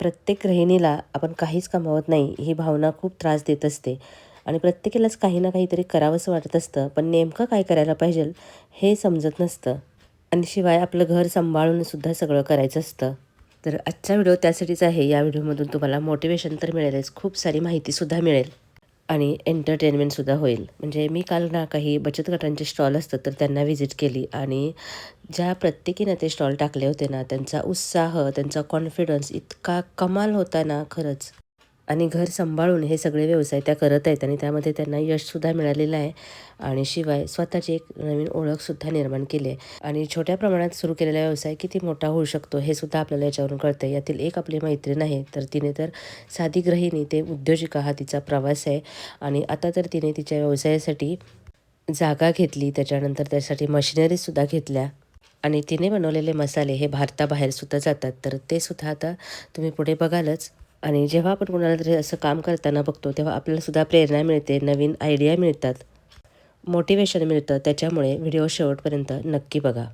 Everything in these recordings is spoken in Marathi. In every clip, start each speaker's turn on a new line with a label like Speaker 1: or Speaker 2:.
Speaker 1: प्रत्येक गृहिणीला आपण काहीच कमावत नाही ही भावना खूप त्रास देत असते. आणि प्रत्येकालाच काही ना काहीतरी करावंसं वाटत असतं पण नेमकं काय करायला पाहिजे हे समजत नसतं. आणि शिवाय आपलं घर सांभाळूनसुद्धा सगळं करायचं असतं. तर आजचा व्हिडिओ त्यासाठीच आहे. या व्हिडिओमधून तुम्हाला मोटिवेशन तर मिळेलच. खूप सारी माहितीसुद्धा मिळेल. आणि एंटरटेनमेंटसुद्धा होईल. म्हणजे मी काल ना काही बचत गटांचे स्टॉल असतात तर त्यांना व्हिजिट केली आणि ज्या प्रत्येकीनं ते स्टॉल टाकले होते ना त्यांचा उत्साह त्यांचा कॉन्फिडन्स इतका कमाल होता ना खरंच. आणि घर सांभाळून हे सगळे व्यवसाय त्या करत आहेत आणि त्यामध्ये त्यांना यशसुद्धा मिळालेलं आहे. आणि शिवाय स्वतःची एक नवीन ओळखसुद्धा निर्माण केली आहे. आणि छोट्या प्रमाणात सुरू केलेला व्यवसाय किती मोठा होऊ शकतो हे सुद्धा आपल्याला याच्यावरून कळतं यातील एक आपली मैत्रीण आहे तर तिने तर साधी गृहिणी ते उद्योजिका हा तिचा प्रवास आहे. आणि आता तर तिने तिच्या व्यवसायासाठी जागा घेतली त्याच्यानंतर त्यासाठी मशिनरीसुद्धा घेतल्या. आणि तिने बनवलेले मसाले हे भारताबाहेरसुद्धा जातात. तर ते सुद्धा आता तुम्ही पुढे बघालच. आणि जेव्हा आपण कोणाला तरी असं काम करताना बघतो तेव्हा आपल्याला सुद्धा प्रेरणा मिळते नवीन आयडिया मिळतात. मोटिवेशन मिळतं त्याच्यामुळे व्हिडिओ शेवटपर्यंत नक्की बघा.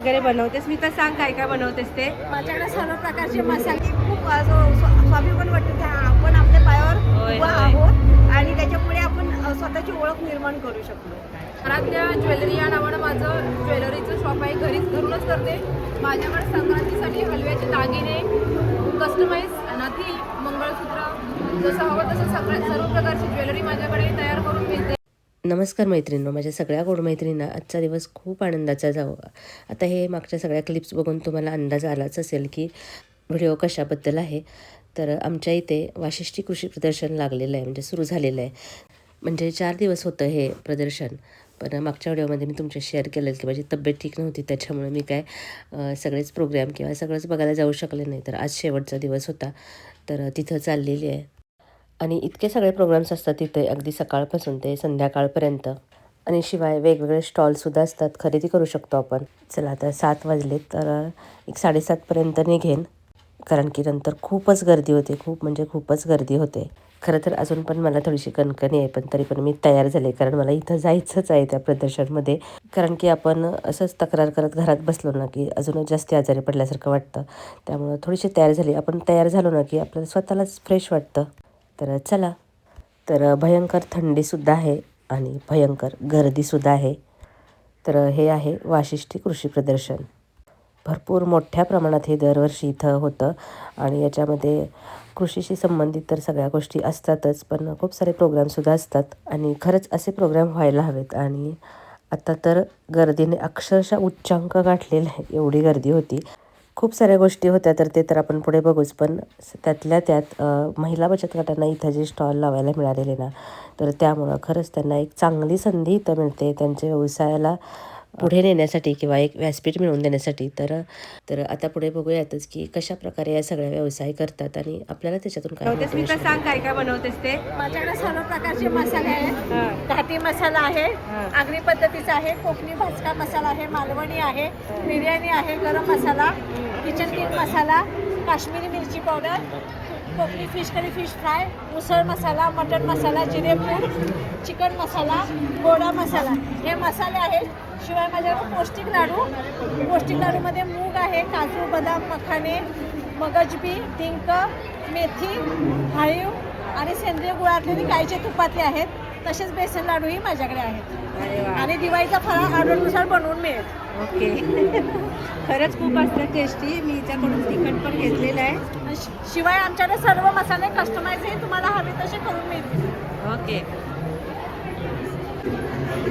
Speaker 2: वगैरे बनवतेस? मी तर सांग काय काय बनवतेस ते.
Speaker 3: माझ्याकडे सर्व प्रकारचे मसाले खूप स्वाभिमान वाटतो की हा, आपण आपल्या पायावर उभा. आहोत आणि त्याच्यामुळे आपण स्वतःची ओळख निर्माण करू शकलो
Speaker 4: आराध्या ज्वेलरी या नावानं माझं ज्वेलरीचं शॉप आहे. घरीच घरूनच करते. माझ्याकडे संक्रांतीसाठी हलव्याचे दागिने कस्टमाइज नथी मंगळसूत्र जसं हवं तसं सगळ्या सर्व प्रकारची ज्वेलरी माझ्याकडे तयार करून मिळते.
Speaker 1: नमस्कार मैत्रिणींनो माझ्या सगळ्या गोड मैत्रिणींना आजचा दिवस खूप आनंदाचा जावं. आता हे मागच्या सगळ्या क्लिप्स बघून तुम्हाला अंदाज आलाच असेल की व्हिडिओ कशाबद्दल आहे. तर आमच्या इथे वाशिष्ठी कृषी प्रदर्शन लागलेलं आहे म्हणजे सुरू झालेलं आहे. म्हणजे चार दिवस होतं हे प्रदर्शन. पण मागच्या व्हिडिओमध्ये मी तुमच्या शेअर केलं की माझी तब्येत ठीक नव्हती त्याच्यामुळे मी काय सगळेच प्रोग्राम किंवा सगळंच बघायला जाऊ शकले नाही. तर आज शेवटचा दिवस होता तर तिथं चाललेली आहे. आणि इतके सगळे प्रोग्राम्स असतात तिथे अगदी सकाळपासून ते संध्याकाळपर्यंत. आणि शिवाय वेगवेगळे स्टॉलसुद्धा असतात खरेदी करू शकतो आपण. चला आता सात वाजले तर एक साडेसातपर्यंत निघेन कारण की नंतर खूपच गर्दी होते खूप म्हणजे खूपच गर्दी होते. खरं तर अजून पण मला थोडीशी कणकणी आहे पण तरी पण मी तयार झाले कारण मला इथं जायचंच आहे त्या प्रदर्शनमध्ये. कारण की आपण असंच तक्रार करत घरात बसलो ना की अजूनच जास्त आजारी पडल्यासारखं वाटतं. त्यामुळं थोडीशी तयार झाली. आपण तयार झालो ना की आपल्याला स्वतःलाच फ्रेश वाटतं. तर चला. तर भयंकर थंडीसुद्धा आहे आणि भयंकर गर्दीसुद्धा आहे. तर हे आहे वाशिष्ठी कृषी प्रदर्शन. भरपूर मोठ्या प्रमाणात हे दरवर्षी इथं होतं. आणि याच्यामध्ये कृषीशी संबंधित तर सगळ्या गोष्टी असतातच पण खूप सारे प्रोग्रामसुद्धा असतात. आणि खरंच असे प्रोग्राम व्हायला हवेत. आणि आता तर गर्दीने अक्षरशः उच्चांक गाठलेला आहे एवढी गर्दी होती. खूप साऱ्या गोष्टी होत्या तर ते तर आपण पुढे बघूच. पण त्यातल्या त्यात महिला बचत गटांना इथं जे स्टॉल लावायला मिळालेले ना तर त्यामुळं खरंच त्यांना एक चांगली संधी इथं मिळते. त्यांच्या व्यवसायाला पुढे नेण्यासाठी किंवा एक व्यासपीठ मिळवून देण्यासाठी. तर तर आता पुढे बघूयातच की कशा प्रकारे या सगळ्या व्यवसाय करतात आणि आपल्याला त्याच्यातून काय
Speaker 2: सांग काय काय बनवतेस ते?
Speaker 3: माझ्याकडे सर्व प्रकारचे मसाले आहेत. घाटी मसाला आहे. आगरी पद्धतीचा आहे कोकणी भाजका मसाला आहे मालवणी आहे बिर्याणी आहे गरम मसाला किचन किंग मसाला काश्मीरी मिरची powder Konkani fish curry fish fry उसळ मसाला मटण मसाला जिरेपूड चिकन मसाला गोडा मसाला. हे मसाले आहेत. शिवाय माझ्याकडे पौष्टिक लाडू पौष्टिक लाडूमध्ये मूग आहे काजू बदाम मखाने मगजबी डिंक मेथी हाळीव आणि सेंद्रिय गुळातले गाईचे तुपातले आहेत. तसेच बेसन लाडूही माझ्याकडे आहेत. आणि दिवाळीचा फराळ ऑर्डरनुसार बनवून मिळेल.
Speaker 2: ओके. खरंच खूप असतं टेस्टी मी हिच्याकडून तिखट पण घेतलेलं आहे.
Speaker 3: शिवाय आमच्याकडे सर्व मसाले कस्टमाइजही तुम्हाला हवे तसे करून मिळतील.
Speaker 2: ओके.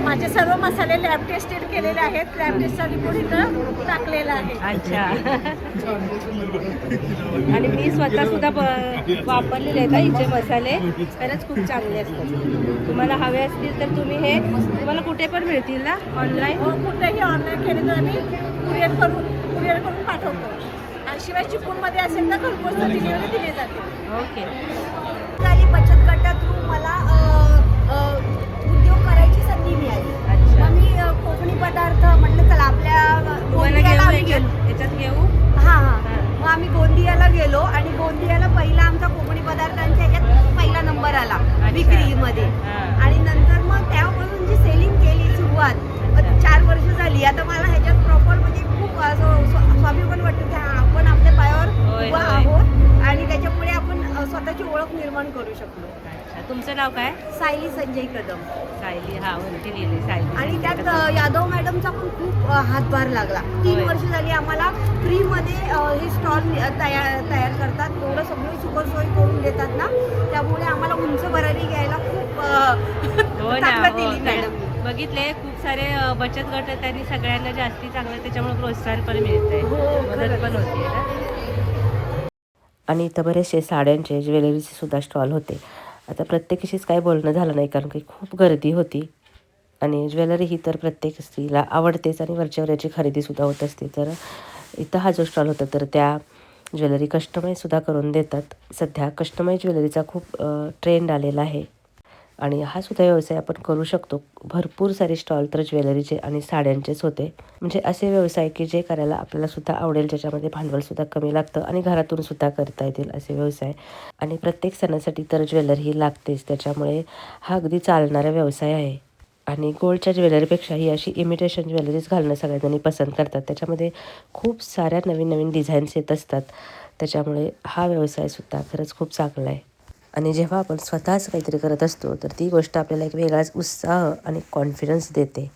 Speaker 3: माझे सर्व मसाले लॅब टेस्टेड केलेले आहेत. लॅब टेस्टचा रिपोर्ट इथं टाकलेला आहे.
Speaker 2: अच्छा. आणि मी स्वतः सुद्धा वापरलेले आहेत हा हिचे मसाले. खरंच खूप चांगले असतात. तुम्हाला हवे असतील तर तुम्ही हे तुम्हाला कुठे पण मिळतील ना? ऑनलाईन
Speaker 3: हो कुठेही ऑनलाईन केले तर आम्ही कुरिअर करून कुरिअर करून पाठवतो. आणि शिवाय चिपळूणमध्ये असेल तर घरपोच डिलिव्हरी दिली जाते.
Speaker 2: ओके
Speaker 3: पदार्थ म्हटलं चला आपल्या गोंदियाला आम्ही
Speaker 2: याच्यात
Speaker 3: गेलो
Speaker 2: याच्यात घेऊ
Speaker 3: हां हां
Speaker 2: हां.
Speaker 3: मग आम्ही गोंदियाला गेलो आणि गोंदियाला पहिला आमचा कोकणी पदार्थांच्या ह्याच्यात पहिला नंबर आला विक्रीमध्ये. आणि नंतर मग त्यापासून जी सेलिंग केली सुरुवात चार वर्ष झाली आता मला ह्याच्यात प्रॉपर म्हणजे खूप असं स्व- स्वाभिमान वाटतं की आपण आपल्या पायावर उभा
Speaker 2: होय.
Speaker 3: आहोत ओळख निर्माण करू शकलो.
Speaker 2: तुमचं नाव काय?
Speaker 3: सायली संजय कदम.
Speaker 2: सायली हा लिहिली सायली
Speaker 3: आणि त्यात यादव मॅडमचा पण खूप हातभार लागला. तीन. वर्ष झाली आम्हाला फ्रीमध्ये हे स्टॉल तयार तयार करतात. एवढं सगळी सुखसोयी करून देतात ना. त्यामुळे आम्हाला उंच भरारी घ्यायला खूप
Speaker 2: हो हो
Speaker 3: दिली मॅडम
Speaker 2: बघितले खूप सारे बचत गट आहेत, त्यांनी सगळ्यांना जास्ती चांगलं त्याच्यामुळे प्रोत्साहन पण मिळतंय.
Speaker 3: हो,
Speaker 2: मदत. पण होते
Speaker 1: आणि इथं बरेचसे साड्यांचे ज्वेलरीचे सुद्धा स्टॉल होते. आता प्रत्येकीशीच काही बोलणं झालं नाही कारण की खूप गर्दी होती. आणि ज्वेलरी ही तर प्रत्येक स्त्रीला आवडतेच आणि वरच्यावर याची खरेदीसुद्धा होत असते. तर इथं हा जो स्टॉल होता तर त्या ज्वेलरी कस्टमाईजसुद्धा करून देतात. सध्या कस्टमाईज ज्वेलरीचा खूप ट्रेंड आलेला आहे. आणि हा सुद्धा व्यवसाय आपण करू शकतो. भरपूर सारे स्टॉल तर ज्वेलरीचे आणि साड्यांचेच होते. म्हणजे असे व्यवसाय की जे करायला आपल्याला सुद्धा आवडेल ज्याच्यामध्ये भांडवलसुद्धा कमी लागतं आणि घरातून सुद्धा करता येतील असे व्यवसाय. आणि प्रत्येक सणासाठी तर ज्वेलरी ही लागतेच. त्याच्यामुळे हा अगदी चालणारा व्यवसाय आहे. आणि गोल्डच्या ज्वेलरीपेक्षा ही अशी इमिटेशन ज्वेलरीज घालणं सगळ्यांनी पसंत करतात. त्याच्यामध्ये खूप साऱ्या नवीन नवीन डिझाईन्स येत असतात. त्याच्यामुळे हा व्यवसायसुद्धा खरंच खूप चांगला आहे. आणि जेव्हा आपण स्वतःच काहीतरी करत असतो तर ती गोष्ट आपल्याला एक वेगळाच उत्साह आणि कॉन्फिडन्स देते.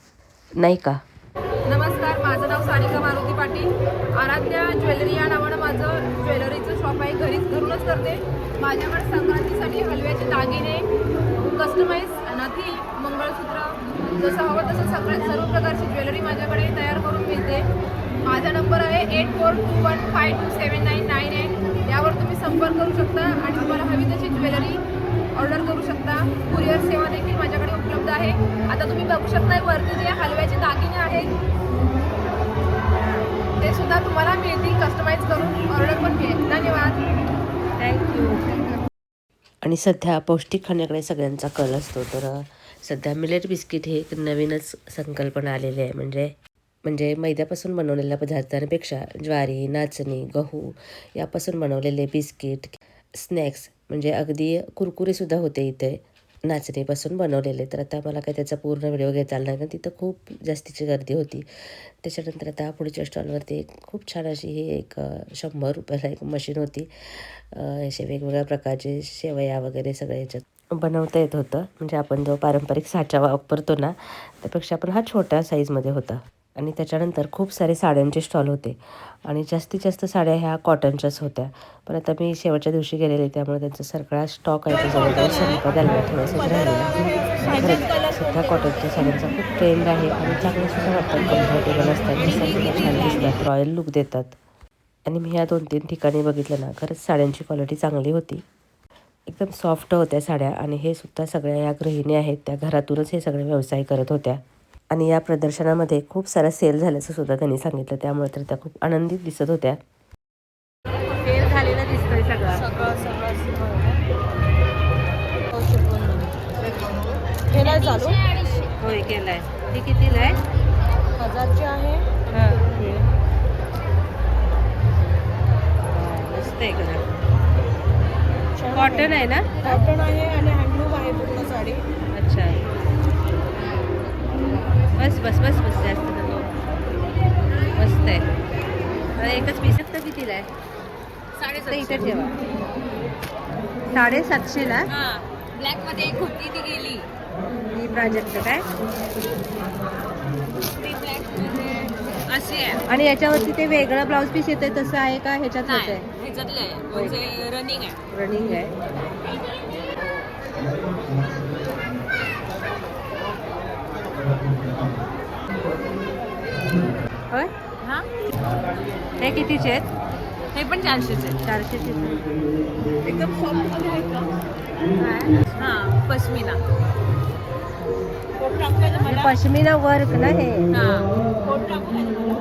Speaker 1: नाही का?
Speaker 4: नमस्कार माझं नाव सानिका मारुती पाटील. आराध्या ज्वेलरी या नावानं माझं ज्वेलरीचं शॉप आहे. घरीच घरूनच करते. माझ्याकडे संक्रांतीसाठी हलव्याचे दागिने कस्टमाइज नथी मंगळसूत्र जसं हवं तसं सगळ्या सर्व प्रकारची ज्वेलरी माझ्याकडे तयार करून मिळते. माझा नंबर आहे eight four two one five two seven nine nine eight यावर तुम्ही संपर्क करू शकता आणि तुम्हाला हवी तशी ज्वेलरी ऑर्डर करू शकता. कुरिअर सेवा देखील माझ्याकडे उपलब्ध आहे. आता तुम्ही बघू शकता वरती जे हलव्याचे दागिने आहेत ते सुद्धा तुम्हाला मिळतील. कस्टमाइज करून ऑर्डर पण मिळेल. धन्यवाद.
Speaker 2: थँक्यू
Speaker 1: आणि सध्या पौष्टिक खाण्याकडे सगळ्यांचा कल असतो. तर सध्या मिलेट बिस्किट हे एक नवीनच संकल्पना आलेली आहे. म्हणजे म्हणजे मैद्यापासून बनवलेल्या पदार्थांपेक्षा ज्वारी नाचणी गहू यापासून बनवलेले बिस्किट स्नॅक्स म्हणजे अगदी कुरकुरेसुद्धा होते इथे. नाचणीपासून बनवलेले. तर आता मला काही त्याचा पूर्ण व्हिडिओ घेता आला नाही कारण तिथं खूप जास्तीची गर्दी होती. त्याच्यानंतर आता पुढच्या स्टॉलवरती एक खूप छान अशी ही एक शंभर रुपयाला एक मशीन होती. असे वेगवेगळ्या प्रकारचे शेवया वगैरे सगळं याच्यात बनवता येत होतं. म्हणजे आपण जो पारंपरिक साचा वापरतो ना त्यापेक्षा आपण हा छोट्या साईजमध्ये होता. आणि त्याच्यानंतर खूप सारे साड्यांचे स्टॉल होते. आणि जास्तीत जास्त साड्या ह्या कॉटनच्याच होत्या. पण आता मी शेवटच्या दिवशी गेलेले त्यामुळे त्यांचा सगळा स्टॉक आहे तो जवळजवळ संपदायला थोडासाच राहिलेला सध्या कॉटनच्या साड्यांचा खूप ट्रेंड आहे आणि चांगल्यासुद्धा सुद्धा वाटतात कम्फर्टेबल असतात छान दिसतात रॉयल लुक देतात. आणि मी ह्या दोन तीन ठिकाणी बघितलं ना खरंच साड्यांची क्वालिटी चांगली होती. एकदम सॉफ्ट होत्या साड्या आणि हे सुद्धा सगळ्या या गृहिणी आहेत त्या घरातूनच हे सगळे व्यवसाय करत होत्या. आणि या प्रदर्शनामध्ये खूप सारा सेल झाल्याचं सुद्धा त्यांनी सांगितलं. त्यामुळे तर त्या खूप आनंदित दिसत होत्या.
Speaker 2: फेल झालेलं दिसतंय सगळं.
Speaker 3: केलाय चालू?
Speaker 2: होय केलाय. ती कितीला आहे?
Speaker 3: हजारची आहे.
Speaker 2: हां. मस्त आहे खरं. कॉटन आहे. ना?
Speaker 3: कॉटन आहे आणि हँडलूम आहे पूर्ण साडी
Speaker 2: अच्छा बस बस बस बस जास्त नको. मस्त आहे. एकच पीस तर कितीला आहे? तर इथे ठेवा. साडेसातशेला
Speaker 4: ब्लॅकमध्ये एक होती ती गेली.
Speaker 2: ही प्राजक्त काय?
Speaker 4: अशी आहे.
Speaker 2: आणि याच्यावरती ते वेगळं ब्लाऊज पीस येते तसं आहे का? ह्याच्यातच आहे?
Speaker 4: ह्याच्यातलं आहे. म्हणजे रनिंग आहे.
Speaker 2: रनिंग आहे. होय?
Speaker 4: हा?
Speaker 2: हे कितीचे आहेत?
Speaker 4: हे पण चारशेचे
Speaker 2: चारशेचे
Speaker 3: एकदम आहेत का?
Speaker 4: हा. पश्मिना.
Speaker 2: पश्मिना वर्क ना हे?
Speaker 4: हा
Speaker 3: कोट टाकू का तुम्हाला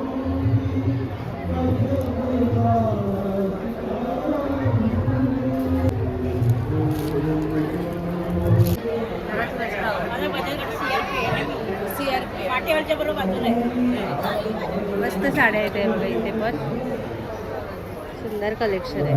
Speaker 3: माझ्या बजेट सीआरपी आहे सीआरपी पाठीवरच्या बरोबर बाजूला आहे.
Speaker 2: मस्त साड्या आहेत बघा इथे पण. सुंदर कलेक्शन आहे.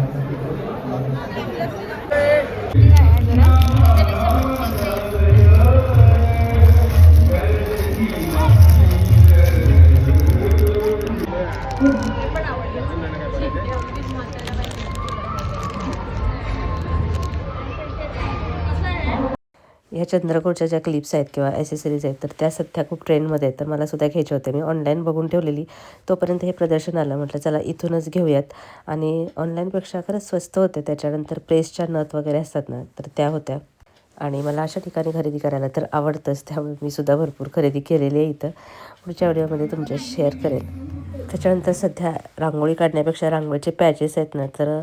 Speaker 1: ह्या चंद्रकोरच्या ज्या क्लिप्स आहेत किंवा ॲसेसरीज आहेत तर त्या सध्या खूप ट्रेंडमध्ये आहेत. तर मला सुद्धा घ्यायचे होते. मी ऑनलाईन बघून ठेवलेली. तोपर्यंत हे प्रदर्शन आलं. म्हटलं चला इथूनच घेऊयात. आणि ऑनलाईनपेक्षा खरंच स्वस्त होते. त्याच्यानंतर प्रेसच्या नथ वगैरे असतात ना तर त्या होत्या. आणि मला अशा ठिकाणी खरेदी करायला तर आवडतंच. त्यामुळे मी सुद्धा भरपूर खरेदी केलेली आहे इथं. पुढच्या व्हिडिओमध्ये तुमच्या शेअर करेन. त्याच्यानंतर सध्या रांगोळी काढण्यापेक्षा रांगोळीचे पॅचेस आहेत ना तर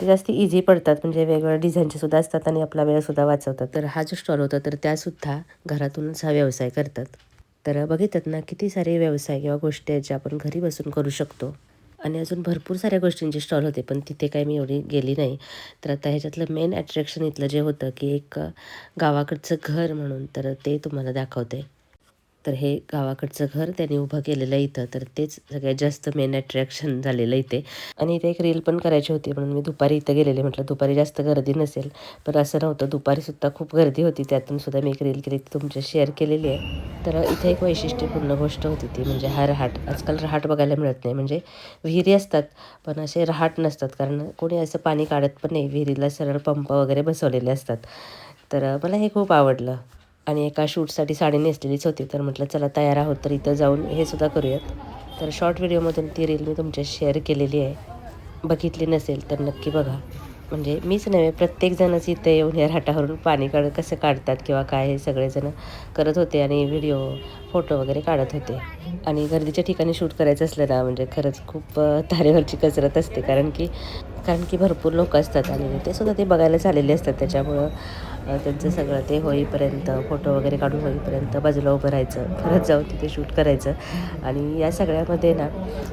Speaker 1: ते जास्त इझी पडतात. म्हणजे वेगवेगळ्या डिझाईनचे सुद्धा असतात आणि आपला वेळसुद्धा वाचवतात. तर हा जो स्टॉल होता तर त्यासुद्धा घरातूनच हा व्यवसाय करतात. तर बघितलं ना किती सारे व्यवसाय किंवा गोष्टी आहेत ज्या आपण घरी बसून करू शकतो. आणि अजून भरपूर साऱ्या गोष्टींचे स्टॉल होते पण तिथे काही मी एवढी गेली नाही. तर आता ह्याच्यातलं मेन अट्रॅक्शन इथलं जे होतं की एक गावाकडचं घर म्हणून तर ते तुम्हाला दाखवते. तर हे गावाकडचं घर त्यांनी उभं केलेलं इथं. तर तेच सगळ्यात जास्त मेन अट्रॅक्शन झालेलं इथे. आणि इथे एक रील पण करायची होती म्हणून मी दुपारी इथं गेलेले. म्हटलं दुपारी जास्त गर्दी नसेल पण असं नव्हतं. दुपारीसुद्धा खूप गर्दी होती. त्यातून सुद्धा मी एक रील केली ती तुमच्या शेअर केलेली आहे. तर इथे एक वैशिष्ट्यपूर्ण गोष्ट होती ती म्हणजे हा रहाट. आजकाल रहाट बघायला मिळत नाही. म्हणजे विहिरी असतात पण असे रहाट नसतात. कारण कोणी असं पाणी काढत पण नाही. विहिरीला सरळ पंप वगैरे बसवलेले असतात. तर मला हे खूप आवडलं. आणि एका शूटसाठी साडी नेसलेलीच होती. तर म्हटलं चला तयार आहोत तर इथं जाऊन हे सुद्धा करूयात. तर शॉर्ट व्हिडिओमधून ती रील मी तुमच्या शेअर केलेली आहे. बघितली नसेल तर नक्की बघा. म्हणजे मीच नव्हे प्रत्येकजणच इथे येऊन या राटावरून पाणी काढ कसं काढतात किंवा काय हे सगळेजण करत होते आणि व्हिडिओ फोटो वगैरे काढत होते. आणि गर्दीच्या ठिकाणी शूट करायचं असलं ना म्हणजे खरंच खूप तारेवरची कसरत असते. कारण की कारण की भरपूर लोक असतात आणि ते सुद्धा ते बघायला झालेले असतात त्याच्यामुळं त्यांचं सगळं ते होईपर्यंत फोटो वगैरे काढून होईपर्यंत बाजूला उभं राहायचं परत जाऊन तिथे शूट करायचं. आणि या सगळ्यामध्ये ना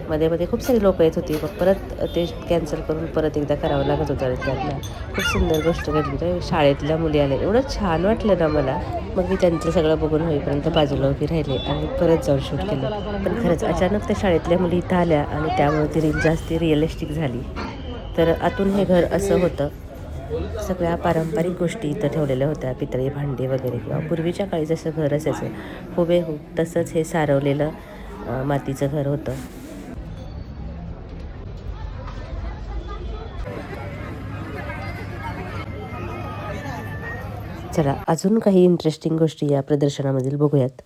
Speaker 1: मध्ये मध्ये खूप सारी लोकं येत होती मग परत ते कॅन्सल करून परत एकदा करावं लागत होतं. त्यांना खूप सुंदर गोष्ट घडली तर शाळेतल्या मुली आल्या. एवढं छान वाटलं ना मला. मग मी त्यांचं सगळं बघून होईपर्यंत बाजूला उभी राहिले आणि परत जाऊन शूट केलं. पण खरंच अचानक त्या शाळेतल्या मुली इथं आल्या आणि त्यामुळे ती रील जास्ती रिअलिस्टिक झाली. तर आतून हे घर असं होतं. सगळ्या पारंपरिक गोष्टी इथं ठेवलेल्या होत्या. पितळी भांडी वगैरे किंवा पूर्वीच्या काळी जसं घर असायचं हुबेहूब तसंच हे सारवलेलं मातीचं घर होतं. चला अजून काही इंटरेस्टिंग गोष्टी या प्रदर्शनामधील बघूयात.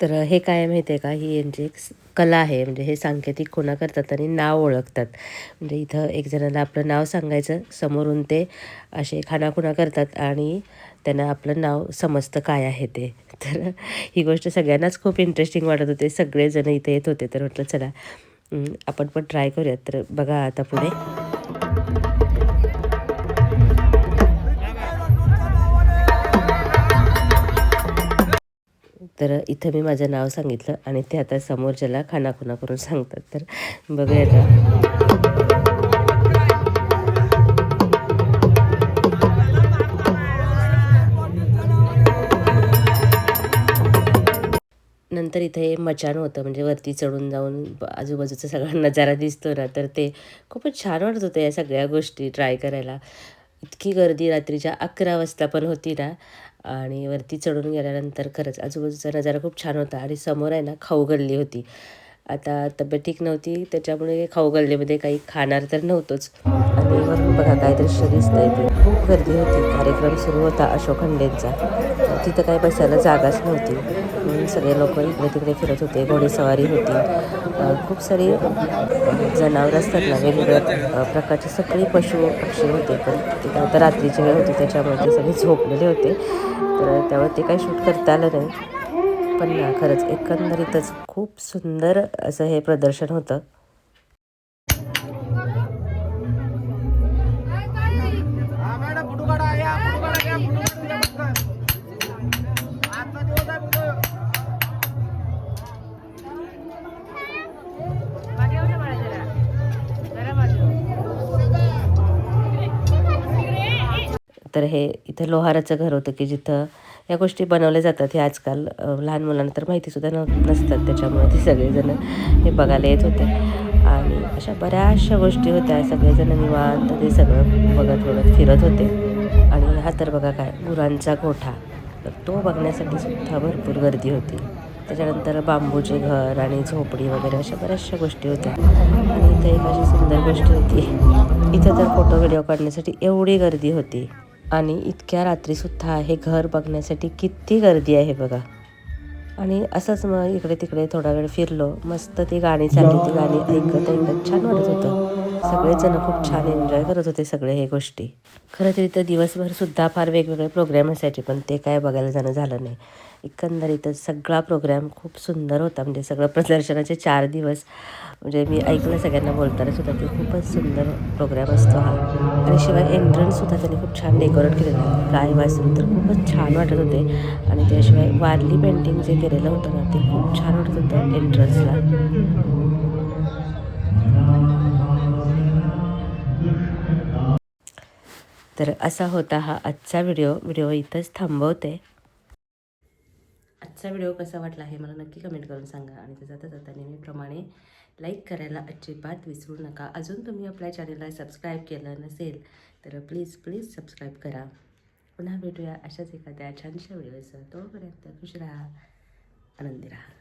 Speaker 1: तर हे काय माहिती आहे का? ही यांची एक कला आहे. म्हणजे हे सांकेतिक खुणा करतात आणि नाव ओळखतात. म्हणजे इथं एक जणाला आपलं नाव सांगायचं समोरून ते असे खानाखुणा करतात आणि त्यांना आपलं नाव समजतं काय आहे ते. तर ही गोष्ट सगळ्यांनाच खूप इंटरेस्टिंग वाटत होते. सगळेजण इथे येत होते. तर म्हटलं चला आपण पण ट्राय करूयात. तर बघा आता पुढे. तर इथं मी माझं नाव सांगितलं आणि ते आता समोरच्याला खानाखुना करून सांगतात. तर बघूया आता. नंतर इथे मचान होतं म्हणजे वरती चढून जाऊन आजूबाजूचा सगळा नजारा दिसतो ना तर ते खूपच छान वाटत होतं या सगळ्या गोष्टी ट्राय करायला. इतकी गर्दी रात्रीच्या अकरा वाजता पण होती ना आणि वरती चढून गेल्यानंतर खरंच आजूबाजूचा नजारा खूप छान होता आणि समोर आहे ना खाऊ गल्ली होती. आता तब्येत ठीक नव्हती त्याच्यामुळे खाऊ गल्लीमध्ये काही खाणार तर नव्हतंच. आणि वरून बघा काय दृश्य दिसतंय ते. खूप गर्दी होती. कार्यक्रम सुरू होता अशोक खंडेंचा. तिथं काही बसायला जागाच नव्हती. म्हणून सगळे लोक इकडे तिकडे फिरत होते घोडेसवारी होती. खूप सारी जनावरं असतात ना वेगवेगळ्या प्रकारचे सगळे पशु पक्षी होते. पण ते काय आता रात्रीची वेळ होती त्याच्यामुळे ते सगळे झोपलेले होते. तर त्यामुळे ते काही शूट करता आलं नाही. पण ना खरंच एकंदरीतच खूप सुंदर असं हे प्रदर्शन होतं. तर हे इथं लोहाराचं घर होतं की जिथं या गोष्टी बनवल्या जातात. हे आजकाल लहान मुलांना तर माहितीसुद्धा न नसतात त्याच्यामुळे ते सगळेजण हे बघायला येत होते. आणि अशा बऱ्याचशा गोष्टी होत्या. सगळेजण निवांत ते सगळं बघत बघत फिरत होते. आणि हा तर बघा काय गुरांचा गोठा. तर तो बघण्यासाठी सुद्धा भरपूर गर्दी होती. त्याच्यानंतर बांबूचे घर आणि झोपडी वगैरे अशा बऱ्याचशा गोष्टी होत्या. आणि इथं एक अशी सुंदर गोष्ट होती. इथं तर फोटो व्हिडिओ काढण्यासाठी एवढी गर्दी होती. आणि इतक्या रात्रीसुद्धा हे घर बघण्यासाठी किती गर्दी आहे बघा. आणि असंच मग इकडे तिकडे थोडा वेळ फिरलो. मस्त ती गाणी चालली ती गाणी ऐकत ऐकत छान वाटत होतं. सगळेजण खूप छान एन्जॉय करत होते सगळे हे गोष्टी. खरं तर इथं दिवसभर सुद्धा फार वेगवेगळे प्रोग्राम असायचे पण ते काय बघायला जाणं झालं नाही. एकंदरीतच सगळा प्रोग्राम खूप सुंदर होता म्हणजे सगळं प्रदर्शनाचे चार दिवस म्हणजे मी ऐकलं सगळ्यांना बोलताना सुद्धा ते खूपच सुंदर प्रोग्राम असतो हा. आणि शिवाय एंट्रन्ससुद्धा त्यांनी खूप छान डेकोरेट केलेलं आहे. गाय वाचून तर खूपच छान वाटत होते. आणि त्याशिवाय वारली पेंटिंग जे केलेलं होतं ना ते खूप छान वाटत होतं एंट्रन्सला तर असा होता हा आजचा व्हिडिओ. व्हिडिओ इथंच थांबवते. आजचा व्हिडिओ कसा वाटला हे मला नक्की कमेंट करून सांगा आणि ते जाता जाता नेहमीप्रमाणे लाईक करायला अजिबात विसरू नका. अजून तुम्ही आपल्या चॅनलला सबस्क्राईब केलं नसेल तर प्लीज प्लीज सबस्क्राईब करा. पुन्हा भेटूया अशाच एखाद्या छानशा व्हिडिओसह तोपर्यंत खुश राहा आनंदी राहा.